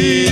see.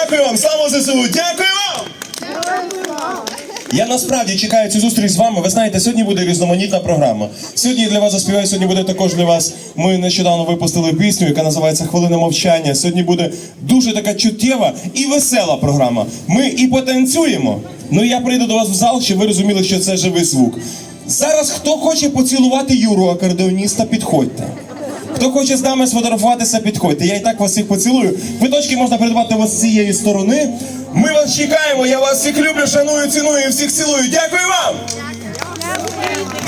Дякую вам! Слава ЗСУ! Дякую вам! Я насправді чекаю цю зустріч з вами. Ви знаєте, сьогодні буде різноманітна програма. Сьогодні для вас заспіваю, сьогодні буде також для вас. Ми нещодавно випустили пісню, яка називається Хвилина мовчання. Сьогодні буде дуже така чуттєва і весела програма. Ми і потанцюємо. Ну я прийду до вас в зал, щоб ви розуміли, що це живий звук. Зараз хто хоче поцілувати Юру акордеоніста, підходьте. Хто хоче з нами сфотографуватися, підходьте. Я і так вас всіх поцілую. Квиточки можна придбати вас з цієї сторони. Ми вас чекаємо, я вас всіх люблю, шаную, ціную і всіх цілую. Дякую вам!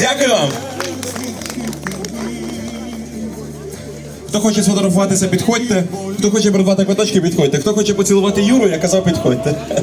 Дякую вам! Хто хоче сфотографуватися, підходьте. Хто хоче придбати квиточки, підходьте. Хто хоче поцілувати Юру, я казав, підходьте.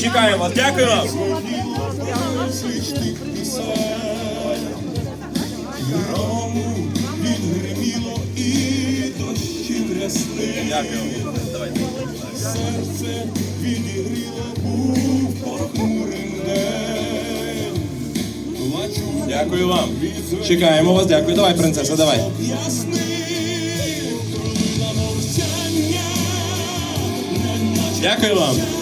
Чекаємо вас, дякую вам. Дякую. Давайте. Дякую вам. Чекаємо вас, дякую. Давай, принцеса, давай. Дякую вам.